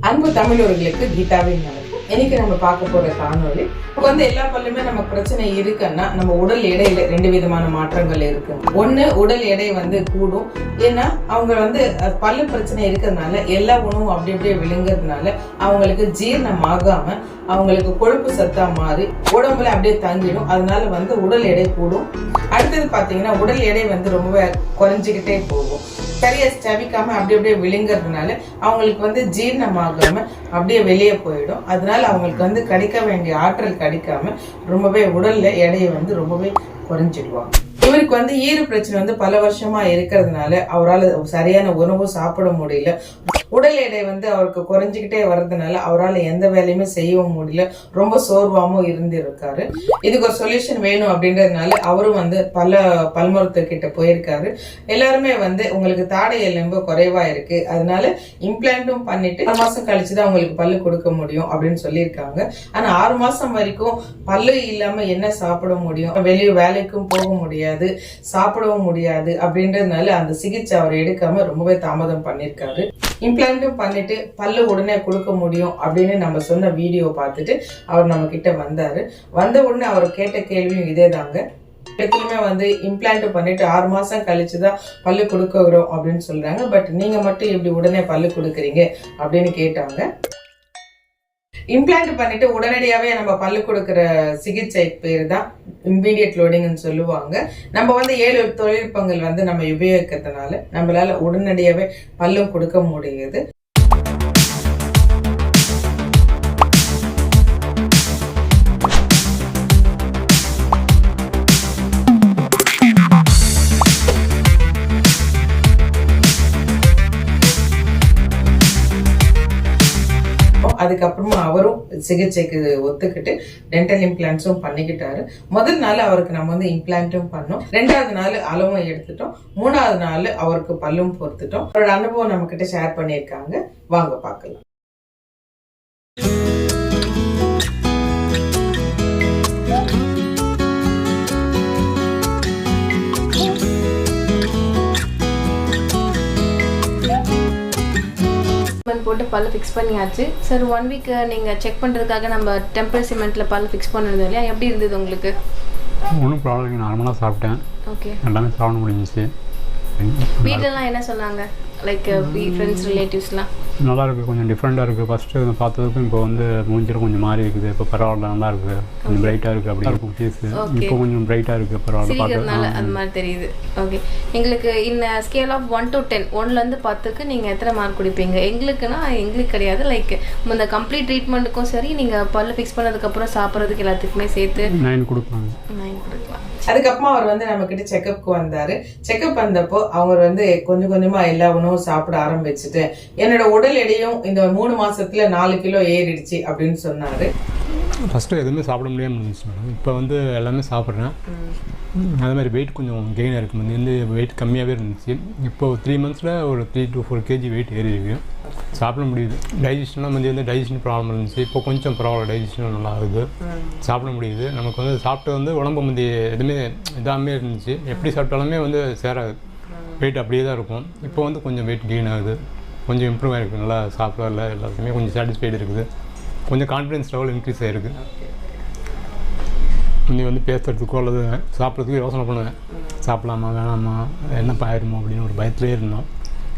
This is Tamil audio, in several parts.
அன்பு தமிழர்களுக்கு கீதாவின் வணக்கம் இன்னைக்கு நம்ம பார்க்க போற காணொலி இப்போ வந்து எல்லா பல்லுமே நமக்கு பிரச்சனை இருக்குன்னா நம்ம உடல் எடையில ரெண்டு விதமான மாற்றங்கள் இருக்கு ஒண்ணு உடல் எடை வந்து கூடும். ஏன்னா அவங்க வந்து பல்லு பிரச்சனை இருக்கிறதுனால எல்லா உணவும் அப்படி அப்படியே விழுங்குறதுனால அவங்களுக்கு ஜீரணம் ஆகாம அவங்களுக்கு கொழுப்பு சத்தா மாறி உடம்புல அப்படியே தங்கிடும். அதனால வந்து உடல் எடை கூடும். அடுத்தது பாத்தீங்கன்னா உடல் எடை வந்து ரொம்ப குறைஞ்சிக்கிட்டே போகும். சரியா ஸ்டவிக்காம அப்படி அப்படியே விழுங்குறதுனால அவங்களுக்கு வந்து ஜீரணமாகாம அப்படியே வெளியே போயிடும். அதனால அவங்களுக்கு வந்து கிடைக்க வேண்டிய ஆற்றல் கிடைக்காம ரொம்பவே உடல்ல எடையை வந்து ரொம்பவே குறைஞ்சிடுவாங்க. இவருக்கு வந்து ஈறு பிரச்சனை வந்து பல வருஷமா இருக்கிறதுனால அவரால் சரியான உணவு சாப்பிட முடியல. உடல் எடை வந்து அவருக்கு குறைஞ்சிக்கிட்டே வர்றதுனால அவரால் எந்த வேலையுமே செய்யவும் முடியல. ரொம்ப சோர்வாகவும் இருந்திருக்காரு. இதுக்கு ஒரு சொல்யூஷன் வேணும் அப்படின்றதுனால அவரும் வந்து பல பல்மருத்துவர்கிட்ட போயிருக்காரு. எல்லாருமே வந்து உங்களுக்கு தாடை எலும்பு குறைவா இருக்கு. அதனால இம்ப்ளான்ட்டும் பண்ணிட்டு ஆறு மாசம் கழிச்சு தான் உங்களுக்கு பல்லு கொடுக்க முடியும் அப்படின்னு சொல்லியிருக்காங்க. ஆனா ஆறு மாசம் வரைக்கும் பல்லு இல்லாம என்ன சாப்பிட முடியும்? வெளியே வேலைக்கும் போக முடியாது சாப்பிடவும் முடியாது அப்படின்றதுனால அந்த சிகிச்சை அவர் எடுக்காம ரொம்பவே தாமதம் பண்ணியிருக்காரு. இம்ப்ளான்ட்டும் பண்ணிட்டு பல்லு உடனே கொடுக்க முடியும் அப்படின்னு நம்ம சொன்ன வீடியோ பார்த்துட்டு அவர் நம்ம கிட்ட வந்தாரு. வந்த உடனே அவர் கேட்ட கேள்வியும் இதே தாங்க எப்பயுமே வந்து இம்ப்ளான்ட் பண்ணிட்டு ஆறு மாசம் கழிச்சு தான் பல்லு கொடுக்குறோம் அப்படின்னு சொல்றாங்க. பட் நீங்க மட்டும் இப்படி உடனே பல்லு கொடுக்குறீங்க அப்படின்னு கேட்டாங்க. இம்ப்ளான்ட் பண்ணிட்டு உடனடியாவே நம்ம பல்லு கொடுக்கிற சிகிச்சை பேர் தான் இம்மீடியட் லோடிங்னு சொல்லுவாங்க. நம்ம வந்து ஏழு தொழில்நுட்பங்கள் வந்து நம்ம உபயோகிக்கிறதுனால நம்மளால உடனடியாவே பல்லும் கொடுக்க முடியுது. அதுக்கப்புறமா அவரும் சிகிச்சைக்கு ஒத்துக்கிட்டு டென்டல் இம்ப்ளான்ஸும் பண்ணிக்கிட்டாரு. முதல் நாள் அவருக்கு நம்ம வந்து இம்ப்ளான்ட்டும் பண்ணோம். ரெண்டாவது நாள் அளவும் எடுத்துட்டோம். மூணாவது நாள் அவருக்கு பல்லும் பொறுத்துட்டோம். அவரோட அனுபவம் நம்ம கிட்ட ஷேர் பண்ணியிருக்காங்க. வாங்க பார்க்கலாம். போட்டு பல்லு ஃபிக்ஸ் பண்ணியாச்சு. சார் ஒன் வீக் நீங்கள் செக் பண்ணுறதுக்காக நம்ம டெம்பர் சிமெண்ட்டில் பல்லு ஃபிக்ஸ் பண்ணிருந்தோம் இல்லையா? எப்படி இருந்தது உங்களுக்கு? ஒன்றும் ப்ராப்ளம் இல்லை நார்மலாக சாப்பிட்டேன். ஓகே எல்லாமே சாப்பிட முடிஞ்சிச்சு. வீட்டிலலாம் என்ன சொன்னாங்க? லைக் ஃப்ரெண்ட்ஸ் ரிலேட்டிவ்ஸ்லாம் நல்லா இருக்குது கொஞ்சம் டிஃப்ரெண்ட்டாக இருக்குது ஃபஸ்ட்டு பார்த்ததுக்கும் இப்போ வந்து மூஞ்சில் கொஞ்சம் மாறி இருக்குது. இப்போ பரவாயில்ல நல்லா இருக்குது கொஞ்சம் பிரைட்டாக இருக்குது அப்படி இருக்கும் ஃபேஸு. இப்போ கொஞ்சம் பிரைட்டாக இருக்குது பரவாயில்ல பார்க்க அந்த மாதிரி தெரியுது. ஓகே எங்களுக்கு இந்த scale of one to ten ஒன்லேருந்து பத்துக்கு நீங்கள் எத்தனை மார்க் கொடுப்பீங்க? எங்களுக்குன்னா எங்களுக்கு கிடையாது. லைக் இந்த கம்ப்ளீட் ட்ரீட்மெண்ட்டுக்கும் சரி நீங்கள் பல்லு ஃபிக்ஸ் பண்ணதுக்கப்புறம் சாப்பிட்றதுக்கு எல்லாத்துக்குமே சேர்த்து நைன் கொடுப்பாங்க. நைன் அதுக்கப்புறமா அவர் வந்து நம்ம கிட்ட செக்கப்க்கு வந்தாரு. செக்கப் வந்தப்போ அவர் வந்து கொஞ்சம் கொஞ்சமா எல்லா உணவும் சாப்பிட ஆரம்பிச்சுட்டு என்னோட உடல் எடையும் இந்த மூணு மாசத்துல நாலு கிலோ ஏறிடுச்சு அப்படின்னு சொன்னாரு. ஃபஸ்ட்டு எதுவுமே சாப்பிட முடியாமல் இருந்துச்சு மேடம் இப்போ வந்து எல்லாமே சாப்பிட்றேன். அதே மாதிரி வெயிட் கொஞ்சம் கெயின் இருக்குது முந்தி வந்து வெயிட் கம்மியாகவே இருந்துச்சு. இப்போ த்ரீ மந்த்ஸில் ஒரு three to four KG weight ஏறி இருக்கு சாப்பிட முடியுது. டைஜஷன்லாம் முந்தி வந்து டைஜஷன் ப்ராப்ளம் இருந்துச்சு? இப்போ கொஞ்சம் பரவாயில்ல டைஜஷன் நல்லா ஆகுது சாப்பிட முடியுது. நமக்கு வந்து சாப்பிட்டு வந்து உடம்பு முந்தி எதுவுமே இதாமே இருந்துச்சு. எப்படி சாப்பிட்டாலுமே வந்து சேராது. வெயிட் அப்படியே தான் இருக்கும். இப்போ வந்து கொஞ்சம் வெயிட் கெயின் ஆகுது. கொஞ்சம் இம்ப்ரூவ் ஆகிருக்கு நல்லா சாப்பிடல எல்லாத்துக்குமே கொஞ்சம் சாட்டிஸ்ஃபைடு இருக்குது. கொஞ்சம் கான்ஃபிடன்ஸ் லெவல் இன்க்ரீஸ் ஆகிருக்கு நீ வந்து பேசுறதுக்கோ அல்லது சாப்பிட்றதுக்கோ யோசனை பண்ணுவேன். சாப்பிடலாமா வேணாமா என்னப்பா ஆயிருமோ அப்படின்னு ஒரு பயத்திலே இருந்தோம்.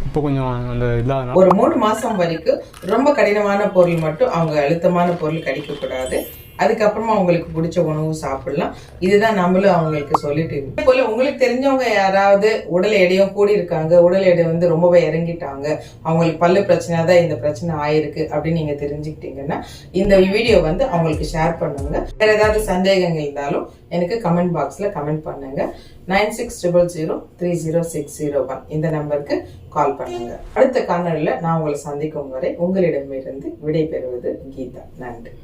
இப்போ கொஞ்சம் அந்த இல்லாதனால ஒரு மூணு மாசம் வரைக்கும் ரொம்ப கடினமான பொருள் மட்டும் அவங்க அழுத்தமான பொருள் கடிக்கக்கூடாது. அதுக்கப்புறமா அவங்களுக்கு பிடிச்ச உணவு சாப்பிடலாம். இதுதான் நம்மளும் அவங்களுக்கு சொல்லிட்டு இதே போல உங்களுக்கு தெரிஞ்சவங்க யாராவது உடல் எடையும் கூடி இருக்காங்க உடல் எடை வந்து ரொம்பவே இறங்கிட்டாங்க. அவங்களுக்கு பல்லு பிரச்சனை தான் இந்த பிரச்சனை ஆயிருக்கு அப்படின்னு நீங்க தெரிஞ்சுக்கிட்டீங்கன்னா இந்த வீடியோ வந்து அவங்களுக்கு ஷேர் பண்ணுங்க. வேற ஏதாவது சந்தேகங்கள் இருந்தாலும் எனக்கு கமெண்ட் பாக்ஸ்ல கமெண்ட் பண்ணுங்க. Nine six triple zero three zero six zero one இந்த நம்பருக்கு கால் பண்ணுங்க. அடுத்த காணொலியில் நான் உங்களை சந்திக்கும் வரை உங்களிடமிருந்து விடை பெறுவது கீதா. நன்றி.